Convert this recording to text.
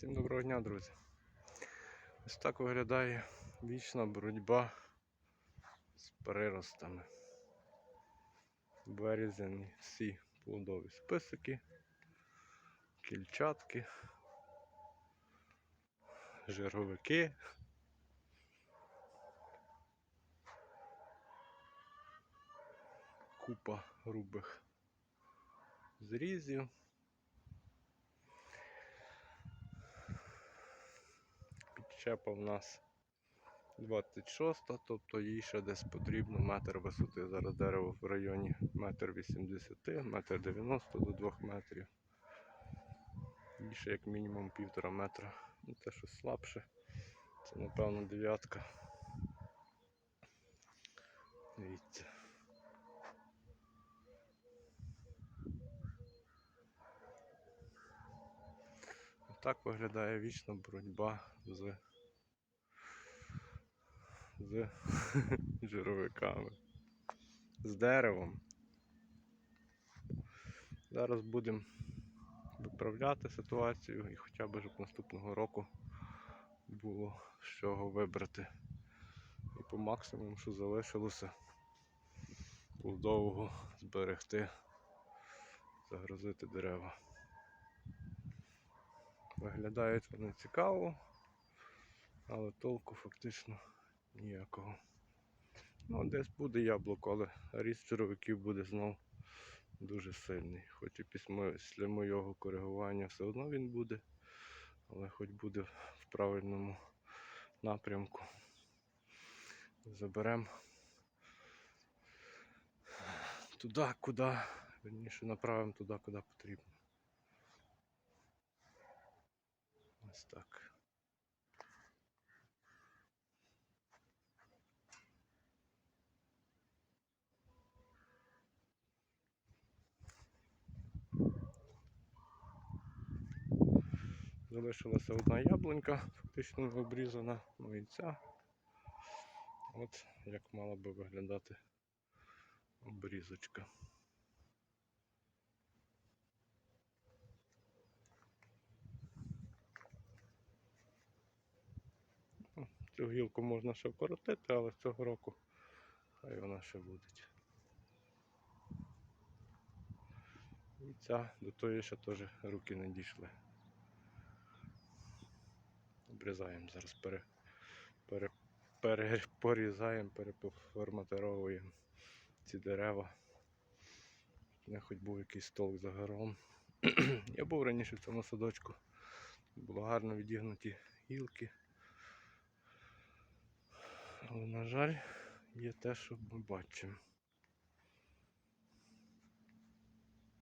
Всім доброго дня, друзі. Ось так виглядає вічна боротьба з приростами. Березені всі плодові списики, кільчатки, жировики. Купа грубих зрізів. Підчепа в нас 26, тобто їй ще десь потрібно метр висоти. Зараз дерево в районі метр 80, метр 90 до 2 метрів. І ще як мінімум півтора метра. Ну, Те, що слабше, це напевно дев'ятка. Дивіться. Так виглядає вічна боротьба з, з жировиками, з деревом. Зараз будемо виправляти ситуацію і хоча б щоб наступного року було з чого вибрати. І по максимуму, що залишилося, довго зберегти, загрузити дерева. Виглядають вони цікаво, але толку фактично ніякого. Ну, десь буде яблуко, але ріст червяків буде знов дуже сильний. Хоч і після моєго коригування все одно він буде, але хоч буде в правильному напрямку. Заберемо туди, куди, верніше направимо туди, куди потрібно. Ось так. Залишилася одна яблунька, фактично не обрізана, ну і ця. От як мала би виглядати обрізочка. Цю гілку можна ще вкоротити, але цього року хай вона ще буде. І ця до тої ще теж руки не дійшли. Обрізаємо зараз, пере, пере, пере, порізаємо, переформатировуємо ці дерева. Не хоч був якийсь толк за гором. Я був раніше в цьому садочку. Було гарно відігнуті гілки. Але, на жаль, є те, що ми бачимо.